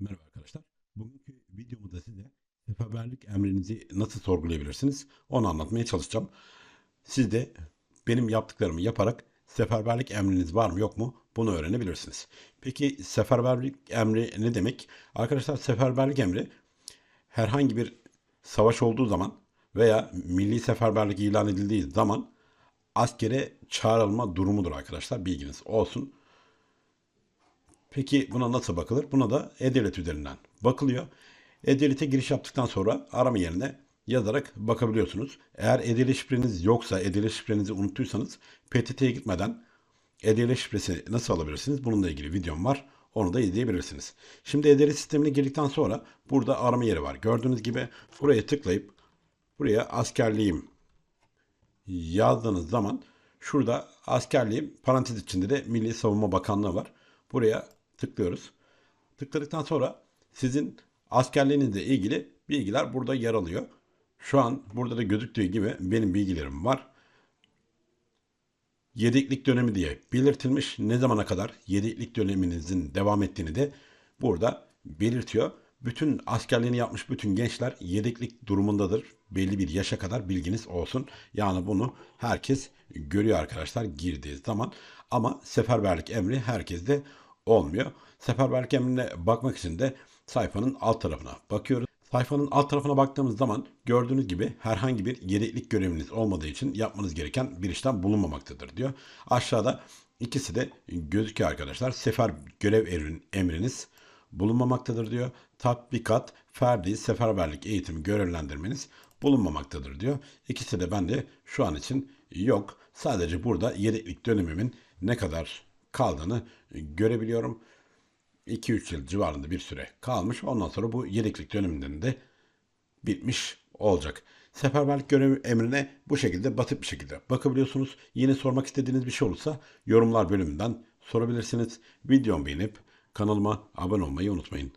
Merhaba arkadaşlar. Bugünkü videomda size seferberlik emrinizi nasıl sorgulayabilirsiniz onu anlatmaya çalışacağım. Siz de benim yaptıklarımı yaparak seferberlik emriniz var mı yok mu bunu öğrenebilirsiniz. Peki seferberlik emri ne demek? Arkadaşlar seferberlik emri herhangi bir savaş olduğu zaman veya milli seferberlik ilan edildiği zaman askere çağrılma durumudur arkadaşlar. Bilginiz olsun. Peki buna nasıl bakılır? Buna da E-Devlet üzerinden bakılıyor. E-Devlet'e giriş yaptıktan sonra arama yerine yazarak bakabiliyorsunuz. Eğer E-Devlet şifreniz yoksa, E-Devlet şifrenizi unuttuysanız PTT'ye gitmeden E-Devlet şifresi nasıl alabilirsiniz? Bununla ilgili videom var. Onu da izleyebilirsiniz. Şimdi E-Devlet sistemine girdikten sonra burada arama yeri var. Gördüğünüz gibi buraya tıklayıp buraya askerliğim yazdığınız zaman şurada askerliğim parantez içinde de Milli Savunma Bakanlığı var. Buraya tıklıyoruz. Tıkladıktan sonra sizin askerliğinizle ilgili bilgiler burada yer alıyor. Şu an burada da gözüktüğü gibi benim bilgilerim var. Yedeklik dönemi diye belirtilmiş. Ne zamana kadar yedeklik döneminizin devam ettiğini de burada belirtiyor. Bütün askerliğini yapmış bütün gençler yedeklik durumundadır. Belli bir yaşa kadar bilginiz olsun. Yani bunu herkes görüyor arkadaşlar girdiği zaman. Ama seferberlik emri herkeste olmuyor. Seferberlik emrine bakmak için de sayfanın alt tarafına bakıyoruz. Sayfanın alt tarafına baktığımız zaman gördüğünüz gibi herhangi bir yedeklik göreviniz olmadığı için yapmanız gereken bir işlem bulunmamaktadır diyor. Aşağıda ikisi de gözüküyor arkadaşlar. Sefer görev emrin- emriniz bulunmamaktadır diyor. Tatbikat, ferdi, seferberlik eğitim görevlendirmeniz bulunmamaktadır diyor. İkisi de bende şu an için yok. Sadece burada yedeklik dönemimin ne kadar kaldığını görebiliyorum. 2-3 yıl civarında bir süre kalmış. Ondan sonra bu yedeklik döneminden de bitmiş olacak. Seferberlik görev emrine bu şekilde basit bir şekilde bakabiliyorsunuz. Yine sormak istediğiniz bir şey olursa yorumlar bölümünden sorabilirsiniz. Videomu beğenip kanalıma abone olmayı unutmayın.